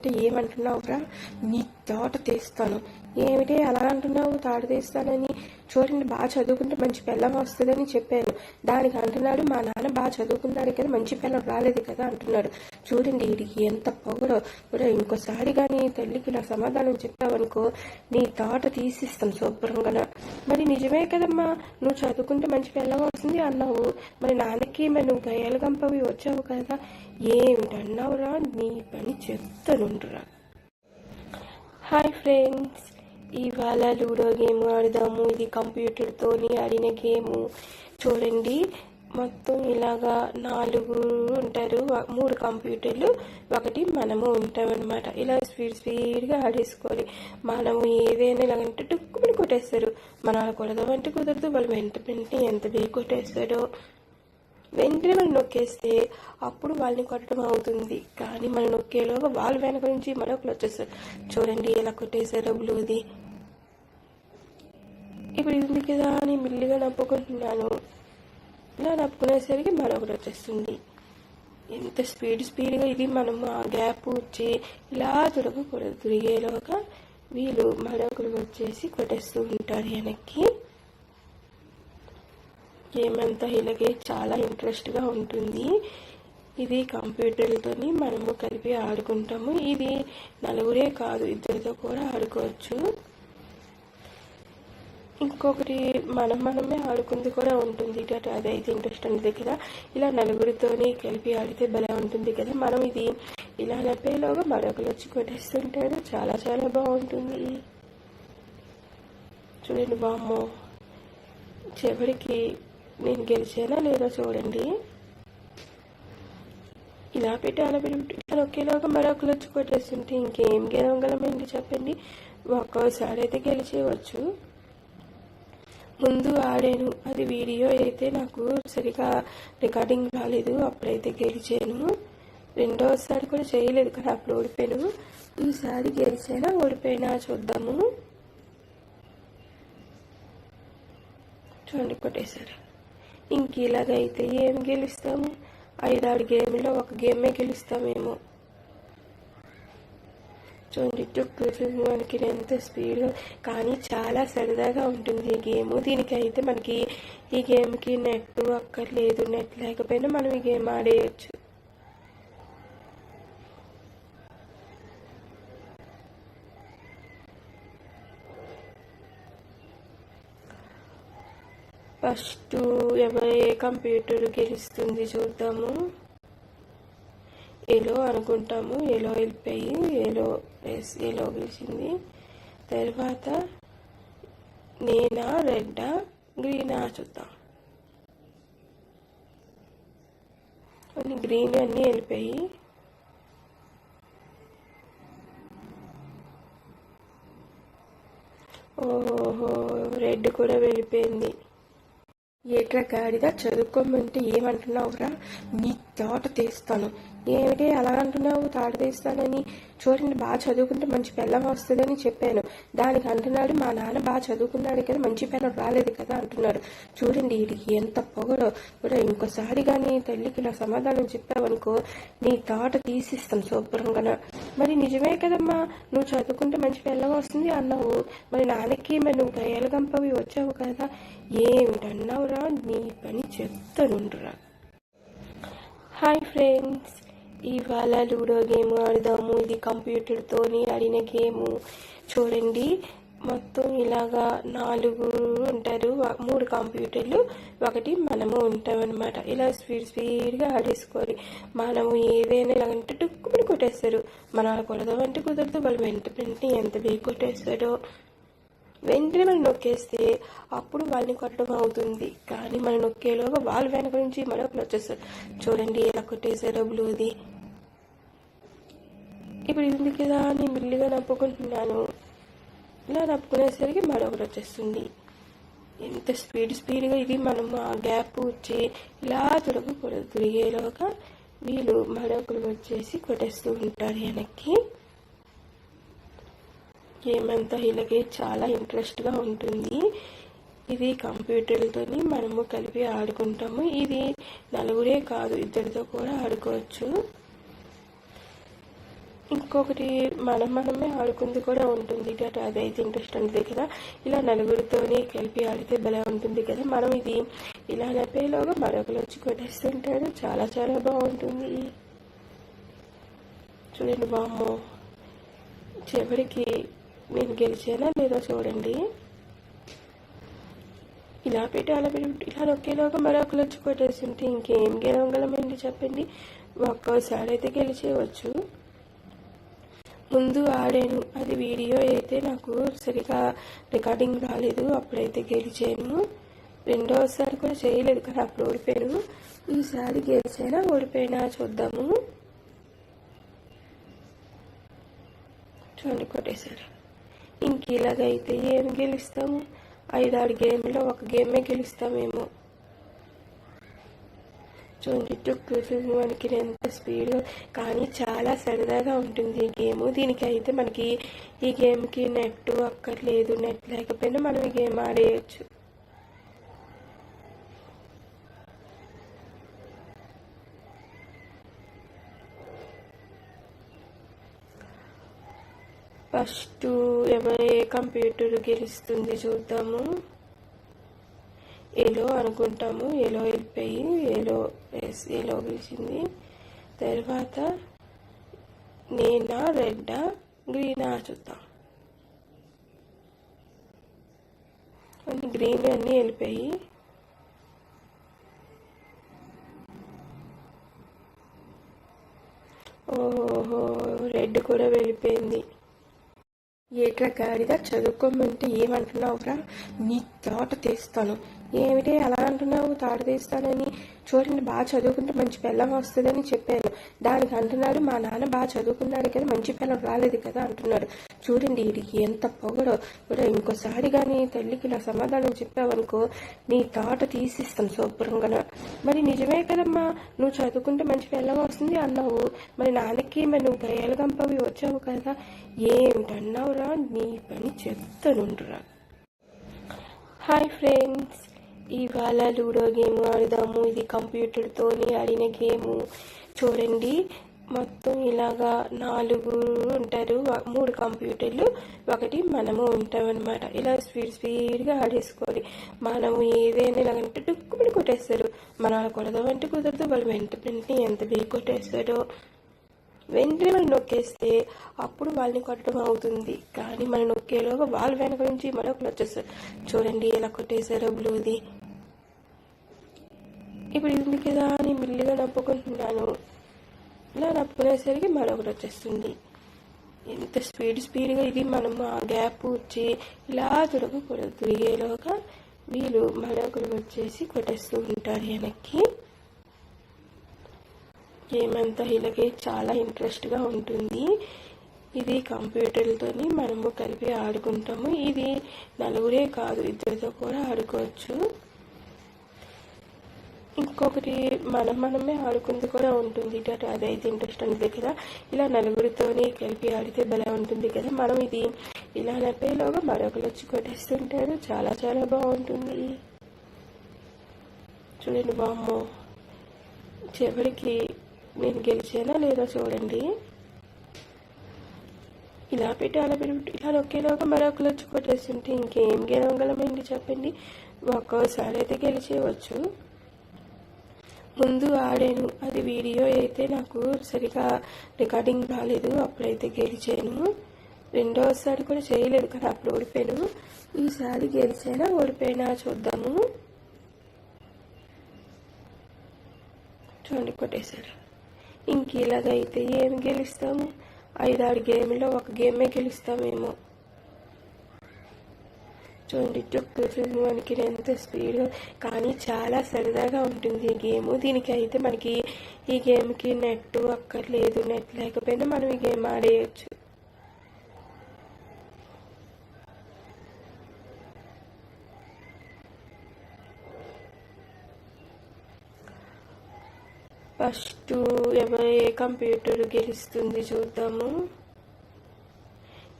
అంటే ఏమంటున్నావురా? నీ తోట తీస్తాను. ఏమిటి అలా అంటున్నావు? తోట తీస్తానని చూడండి బాగా చదువుకుంటే మంచి పిల్లం వస్తుందని చెప్పాను. దానికి అంటున్నాడు మా నాన్న బాగా చదువుకున్నాడు కదా మంచి పిల్లం రాలేదు కదా అంటున్నాడు. చూడండి వీడికి ఎంత పొగరో. కూడా ఇంకోసారి కానీ తల్లికి నా సమాధానం చెప్పావనుకో నీ తోట తీసిస్తాం శుభ్రంగా మరి నిజమే కదమ్మా నువ్వు చదువుకుంటే మంచి పిల్లం వస్తుంది అన్నావు. మరి నాన్నకి మరి నువ్వు గయ్యాల గంపవి వచ్చావు కదా. ఏమిటన్నావురా నీ పని చెప్తానుంటురా హాయ్ ఫ్రెండ్స్ ఇవాళ లూడో గేమ్ ఆడదాము. ఇది కంప్యూటర్తోని ఆడిన గేము. చూడండి మొత్తం ఇలాగా నాలుగు ఉంటారు. మూడు కంప్యూటర్లు. ఒకటి మనము ఉంటామన్నమాట. ఇలా స్పీడ్ స్పీడ్గా ఆడేసుకోవాలి. మనము ఏదైనా ఇలాగంటే టుక్కుమని కొట్టేస్తారు. మన కొడదాం అంటే కుదరదు. వాళ్ళు వెంట వెంటనే ఎంత బేగి కొట్టేస్తాడో వెంటనే మనం నొక్కేస్తే అప్పుడు వాళ్ళని కొట్టడం అవుతుంది. కానీ మనం నొక్కేలోగా వాళ్ళు వెనక నుంచి మరొకరు వచ్చేస్తారు. చూడండి ఎలా కొట్టేశారో బ్లూది ఇప్పుడు ఇది కదా అని మిల్లిగా నప్పుకుంటున్నాను ఇలా నప్పుకునేసరికి మరొకటి వచ్చేస్తుంది. ఎంత స్పీడ్ స్పీడ్గా ఇది మనము ఆ గ్యాప్ వచ్చి ఇలా తిరగకూడదు తిరిగేలోగా వీళ్ళు మరొకరు వచ్చేసి కొట్టేస్తూ ఉంటారు వెనక్కి. గేమ్ అంతా ఇలాగే చాలా ఇంట్రెస్ట్గా ఉంటుంది. ఇది కంప్యూటర్లతోని మనము కలిపి ఆడుకుంటాము. ఇది నలుగురే కాదు ఇద్దరితో కూడా ఆడుకోవచ్చు. ఇంకొకటి మనం మనమే ఆడుకుంది కూడా ఉంటుంది. ఇటు అటు అదైతే ఇంట్రెస్ట్ ఉండదు కదా. ఇలా నలుగురితోని కలిపి ఆడితే భలే ఉంటుంది కదా. మనం ఇది ఇలా నప్పేలోగా మరొకరు వచ్చి కొట్టేస్తుంటాడు చాలా చాలా బాగుంటుంది. చూడండి బామ్మో చివరికి నేను గెలిచానా లేదా చూడండి. ఇలా పెట్టి అలా పెట్టి ఒకేలాగా మరొకరు వచ్చి కొట్టేస్తుంటే ఇంకేం గెలవగలమండి చెప్పండి. ఒక్కోసారి అయితే గెలిచేయవచ్చు. ముందు ఆడాను. అది వీడియో అయితే నాకు సరిగా రికార్డింగ్ రాలేదు. అప్పుడైతే గెలిచాను. రెండోసారి కూడా చేయలేదు కానీ అప్పుడు ఓడిపోయాను. ఈసారి గెలిచానా ఓడిపోయినా చూద్దాము. చూడండి కొట్టేశారు. ఇంక ఇలాగైతే ఏం గెలుస్తాము? ఐదారు గేమ్లో ఒక గేమే గెలుస్తామేమో. చూడండి చుట్టూ మనకి ఎంత స్పీడ్ కానీ చాలా సరదాగా ఉంటుంది ఈ గేమ్. దీనికి అయితే మనకి ఈ గేమ్కి నెట్ అక్కర్లేదు నెట్ లేకపోయినా మనం ఈ గేమ్ ఆడేయచ్చు. ఫస్ట్ ఎవరు ఏ కంప్యూటర్ గెలుస్తుంది చూద్దాము. ఏలో అనుకుంటాము. ఏలో వెళ్ళిపోయి ఏలో వేసి ఏలో వేసింది. తర్వాత నేనా రెడ్డా గ్రీనా చూద్దాం. కొన్ని గ్రీన్ అన్నీ వెళ్ళిపోయి ఓహో రెడ్ కూడా వెళ్ళిపోయింది. ఏట్రా గాడిదా చదువుకోమంటే ఏమంటున్నావురా? నీ తోట తీస్తాను. ఏమిటి అలా అంటున్నావు? తోట తీస్తానని చూడండి బాగా చదువుకుంటే మంచి పెళ్ళం వస్తుందని చెప్పాను. దానికి అంటున్నాడు మా నాన్న బాగా చదువుకున్నాడు కదా మంచి పెళ్ళం రాలేదు కదా అంటున్నాడు. చూడండి వీడికి ఎంత పొగడో కూడా ఇంకోసారి కానీ తల్లికి నా సమాధానం చెప్పావనుకో నీ తోట తీసిస్తాం శుభ్రంగా మరి నిజమే కదమ్మా నువ్వు చదువుకుంటే మంచి పెళ్ళం వస్తుంది అన్నావు. మరి నాన్నకి మరి నువ్వు గయ్యాల వచ్చావు కదా ఏమిటన్నావురా? నీ పని చెప్తానుంటురా హాయ్ ఫ్రెండ్స్ ఇవాళ లూడో గేమ్ ఆడదాము. ఇది కంప్యూటర్తోని ఆడిన గేము. చూడండి. మొత్తం ఇలాగా నాలుగు ఉంటారు. మూడు కంప్యూటర్లు. ఒకటి మనము ఉంటామన్నమాట. ఇలా స్పీడ్ స్పీడ్గా ఆడేసుకోవాలి మనము ఏదైనా ఇలాగంటే టుక్కుమని కొట్టేస్తారు. మన కొడదాం అంటే కుదరదు. వాళ్ళు వెంట వెంటనే ఎంత బేగి కొట్టేస్తారో వెంటనే మనం నొక్కేస్తే అప్పుడు వాళ్ళని కొట్టడం అవుతుంది. కానీ మనం నొక్కేలోగా వాళ్ళు వెనక నుంచి మరొకరు వచ్చేస్తారు. చూడండి. ఎలా కొట్టేశారో బ్లూది. ఇప్పుడు ఇది ఉంది కదా అని మెల్లిగా నప్పుకుంటున్నాను ఇలా నప్పుకునేసరికి మరొకటి వచ్చేస్తుంది. ఎంత స్పీడ్ స్పీడ్గా ఇది మనం ఆ గ్యాప్ వచ్చి ఇలా తిరగకూడదు తిరిగేలోగా వీళ్ళు మరొకరు వచ్చేసి కొట్టేస్తూ ఉంటారు వెనక్కి. ఏమంతా వీళ్ళకి ఇలాగే చాలా ఇంట్రెస్ట్గా ఉంటుంది. ఇది కంప్యూటర్లతో మనము కలిపి ఆడుకుంటాము. ఇది నలుగురే కాదు ఇద్దరితో కూడా ఆడుకోవచ్చు. ఇంకొకటి మనం మనమే ఆడుకుంది కూడా ఉంటుంది ఇటు అదైతే ఇంట్రెస్ట్ ఉంటుంది కదా. ఇలా నలుగురితోని కలిపి ఆడితే భలే ఉంటుంది కదా. మనం ఇది ఇలా నప్పేలోగా మరొకరు వచ్చి కొట్టేస్తుంటాడు. చాలా చాలా బాగుంటుంది. చూడండి బామ్మో చివరికి నేను గెలిచానా లేదో చూడండి. ఇలా పెట్టి అలా పెట్టి ఇలా నొక్కేలోగా మరొకరు వచ్చి కొట్టేస్తుంటే ఇంకేం గెలవగలమండి చెప్పండి. ఒక్కోసారి అయితే గెలిచేయవచ్చు. ముందు ఆడాను. అది వీడియో అయితే నాకు సరిగా రికార్డింగ్ రాలేదు. అప్పుడైతే గెలిచాను. రెండోసారి కూడా చేయలేదు కానీ అప్పుడు ఓడిపోయాను. ఈసారి గెలిచైనా ఓడిపోయినా చూద్దాము. చూడండి కొట్టేశారు. ఇంక ఇలాగైతే ఏం గెలుస్తాము? ఐదారు గేమ్లో ఒక గేమే గెలుస్తామేమో. చూడండి టుక్కు మనకి ఎంత స్పీడ్ కానీ చాలా సరదాగా ఉంటుంది ఈ గేమ్. దీనికి అయితే మనకి ఈ గేమ్కి నెట్ అక్కర్లేదు నెట్ లేకపోయినా మనం ఈ గేమ్ ఆడేయచ్చు. ఫస్ట్ ఎవరి కంప్యూటర్ గెలుస్తుంది చూద్దాము. ఏలో అనుకుంటాము ఏలో వెళ్ళిపోయి ఏలో ఎస్ ఏలో గెలిచింది తర్వాత నేనా రెడ్డా గ్రీనా చూద్దాం. అన్ని గ్రీన్ అన్నీ వెళ్ళిపోయి ఓహో రెడ్ కూడా వెళ్ళిపోయింది. ఏట్రా గాడిద చదువుకోమంటే ఏమంటున్నావురా? నీ తోట తీస్తాను. ఏమిటి అలా అంటున్నావు? తాట తీస్తానని. చూడండి బాగా చదువుకుంటే మంచి పిల్లం వస్తుందని చెప్పాను. దానికి అంటున్నాడు మా నాన్న బాగా చదువుకున్నాడు కదా మంచి పిల్లం రాలేదు కదా అంటున్నాడు. చూడండి వీడికి ఎంత పొగడో కూడా ఇంకోసారి కానీ తల్లికి నా సమాధానం చెప్పావనుకో నీ తోట తీసిస్తాను శుభ్రంగా మరి నిజమే కదమ్మా నువ్వు చదువుకుంటే మంచి పిల్లం వస్తుంది అన్నావు. మరి నాన్నకి మరి నువ్వు గయ్యాల గంపవి వచ్చావు కదా. ఏమిటన్నావురా? నీ పని చెప్తానుండురా హాయ్ ఫ్రెండ్స్. ఇవాళ లూడో గేమ్ ఆడదాము. ఇది కంప్యూటర్తోని ఆడిన గేము. చూడండి మొత్తం ఇలాగా నాలుగు ఉంటారు. మూడు కంప్యూటర్లు ఒకటి మనము ఉంటామన్నమాట. ఇలా స్పీడ్ స్పీడ్గా ఆడేసుకోవాలి. మనం ఏదైనా ఇలాగంటే డుక్కుమని కొట్టేస్తారు. మనం అలా కొడదామంటే కుదరదు. వాళ్ళు వెంట వెంటనే ఎంత బేగి కొట్టేస్తారో వెంటనే మనం నొక్కేస్తే అప్పుడు వాళ్ళని కొట్టడం అవుతుంది. కానీ మనం నొక్కేలోగా వాళ్ళ వెనక నుంచి మరొకరు వచ్చేస్తారు. చూడండి ఎలా కొట్టేశారో బ్లూది. ఇప్పుడు ఇది కదా అని మెల్లిగా నప్పుకుంటున్నాను ఇలా నప్పుకునేసరికి మరొకటి వచ్చేస్తుంది. ఎంత స్పీడ్ స్పీడ్గా ఇది మనము ఆ గ్యాప్ వచ్చి ఇలా తిరగకూడదు తిరిగేలోగా వీళ్ళు మరొకరు వచ్చేసి కొట్టేస్తూ ఉంటారు వెనక్కి. గేమ్ అంతా వీళ్ళకి చాలా ఇంట్రెస్ట్గా ఉంటుంది. ఇది కంప్యూటర్లతోని మనము కలిపి ఆడుకుంటాము. ఇది నలుగురే కాదు ఇద్దరితో కూడా ఆడుకోవచ్చు. ఇంకొకటి మనం మనమే ఆడుకుంది కూడా ఉంటుంది. ఇటు అదైతే ఇంట్రెస్ట్ ఉంది కదా. ఇలా నలుగురితోని కలిపి ఆడితే భలే ఉంటుంది కదా. మనం ఇది ఇలా నప్పేలోగా మరొకరు వచ్చి కొట్టేస్తుంటారు. చాలా చాలా బాగుంటుంది. చూడండి బామ్మో చివరికి నేను గెలిచానా లేదా చూడండి. ఇలా పెట్టి అలా పెట్టి ఇలా నొక్కేలోగా మరొకరు వచ్చి కొట్టేస్తుంటే ఇంకేం గెలవగలమండి చెప్పండి. ఒక్కోసారి అయితే గెలిచేయవచ్చు. ముందు ఆడాను. అది వీడియో అయితే నాకు సరిగా రికార్డింగ్ రాలేదు. అప్పుడైతే గెలిచాను. రెండోసారి కూడా చేయలేదు కానీ అప్పుడు ఓడిపోయాను. ఈసారి గెలిచానా ఓడిపోయినా చూద్దాము. చూడండి కొట్టేశారు ఇంక ఇలాగైతే ఏమి గెలుస్తాము? ఐదారు గేమ్లో ఒక గేమే గెలుస్తామేమో. చూడండి మనకి ఎంత స్పీడ్ కానీ చాలా సరదాగా ఉంటుంది ఈ గేమ్ దీనికి అయితే మనకి ఈ గేమ్కి నెట్ అక్కర్లేదు. నెట్ లేకపోయినా మనం ఈ గేమ్ ఆడేయచ్చు. ఫస్ట్ ఎవరి కంప్యూటర్ గెలుస్తుంది చూద్దాము.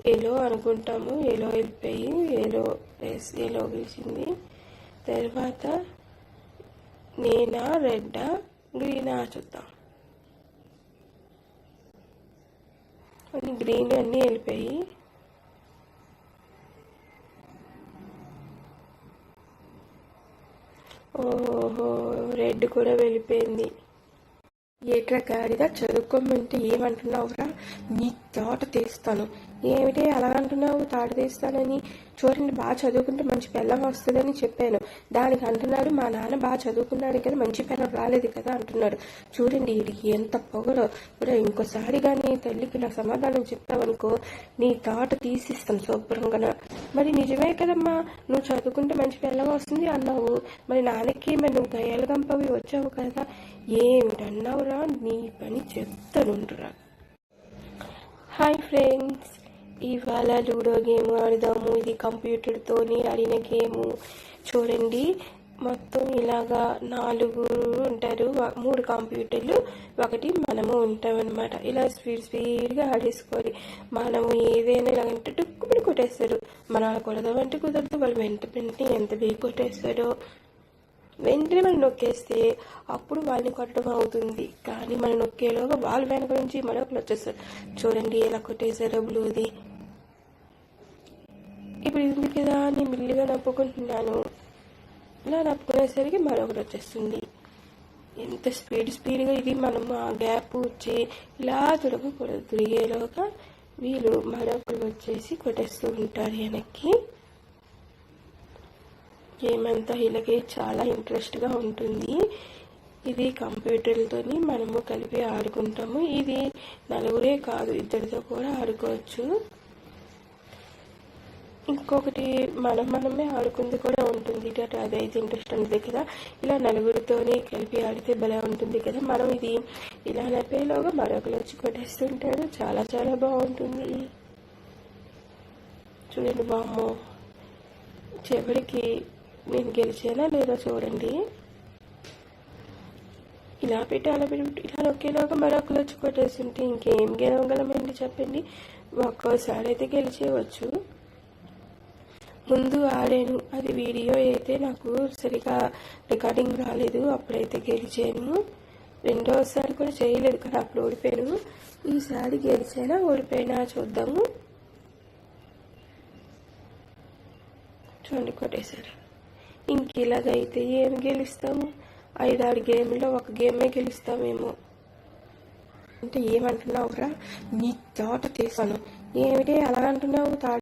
ఏలో అనుకుంటాము ఏలో వెళ్ళిపోయి ఏలో ఎస్ ఏలో గెలిచింది తర్వాత నేనా రెడ్డా గ్రీనా చూద్దాం. గ్రీన్ అన్నీ వెళ్ళిపోయి ఓహో రెడ్ కూడా వెళ్ళిపోయింది. ఎట్లా గాడిద చదువుకోమంటే ఏమంటున్నావురా నీ తోట తీస్తాను ఏమిటి అలా అంటున్నావు? తాట తీస్తానని చూడండి బాగా చదువుకుంటే మంచి పిల్లం వస్తుందని చెప్పాను. దానికి అంటున్నాడు మా నాన్న బాగా చదువుకున్నాడు కానీ మంచి పిల్లం రాలేదు కదా అంటున్నాడు. చూడండి వీడికి ఎంత పొగలో ఇప్పుడు ఇంకోసారి కానీ తల్లికి నా సమాధానం చెప్పావనుకో నీ తోట తీసిస్తాను శుభ్రంగా మరి నిజమే కదమ్మా నువ్వు చదువుకుంటే మంచి పిల్లం వస్తుంది అన్నావు. మరి నాన్నకి మరి నువ్వు గయ్యాల గంపవి వచ్చావు కదా. ఏమిటన్నావురా? నీ పని చెప్తానుంటురా హాయ్ ఫ్రెండ్స్ ఇవాళ లూడో గేమ్ ఆడదాము. ఇది కంప్యూటర్తోని ఆడిన గేము. చూడండి మొత్తం ఇలాగా నాలుగు ఉంటారు. మూడు కంప్యూటర్లు ఒకటి మనము ఉంటామన్నమాట. ఇలా స్పీడ్ స్పీడ్గా ఆడేసుకోవాలి మనము ఏదైనా ఇలాగంటే టుక్కుమని కొట్టేస్తారు. మనం అలా కొడదామంటే కుదరదు. వాళ్ళు వెంట వెంటనే ఎంత బీ కొట్టేస్తారో వెంటనే మనం నొక్కేస్తే అప్పుడు వాళ్ళని కొట్టడం అవుతుంది. కానీ మనం నొక్కేలోగా వాళ్ళు వెనక నుంచి మరొకరు వచ్చేస్తారు. చూడండి ఎలా కొట్టేశారో బ్లూది. ఇప్పుడు ఇది కదా నేను మిల్లిగా నప్పుకుంటున్నాను ఇలా నప్పుకునేసరికి మరొకటి వచ్చేస్తుంది. ఎంత స్పీడ్ స్పీడ్గా ఇది మనం ఆ గ్యాప్ వచ్చి ఇలా తిరగకూడదు తిరిగేలోగా వీళ్ళు మరొకరు వచ్చేసి కొట్టేస్తూ ఉంటారు వెనక్కి. గేమ్ అంతా చాలా ఇంట్రెస్ట్గా ఉంటుంది. ఇది కంప్యూటర్లతోని మనము కలిపి ఆడుకుంటాము. ఇది నలుగురే కాదు ఇద్దరితో కూడా ఆడుకోవచ్చు. ఇంకొకటి మనం మనమే ఆడుకుంది కూడా ఉంటుంది. ఇటు అటు అదైతే ఇంట్రెస్ట్ ఉంటుంది కదా. ఇలా నలుగురితోని కలిపి ఆడితే భలే ఉంటుంది కదా. మనం ఇది ఇలా నడిపేలోగా మరొకరు వచ్చి కొట్టేస్తుంటాడు చాలా చాలా బాగుంటుంది. చూడండి బామ్మో చివరికి నేను గెలిచేలా లేదా చూడండి. ఇలా పెట్టి అలా పెట్టి ఇలా ఒకేలాగా మరొకరు వచ్చి కొట్టేస్తుంటే ఇంకేం గెలవగలమండి చెప్పండి. ఒక్కోసారి అయితే గెలిచేయవచ్చు. ముందు ఆడాను. అది వీడియో అయితే నాకు సరిగా రికార్డింగ్ రాలేదు. అప్పుడైతే గెలిచాను. రెండోసారి కూడా చేయలేదు కానీ అప్పుడు ఓడిపోయాను. ఈసారి గెలిచానా ఓడిపోయినా చూద్దాము. చూడండి కొట్టేశారు. ఇంక ఇలాగైతే ఏం గెలుస్తాము? ఐదారు గేమ్లో ఒక గేమే గెలుస్తామేమో. అంటే ఏమంటున్నావురా? నీ తోట తీసాను ఏమిటి అలా అంటున్నావు? తా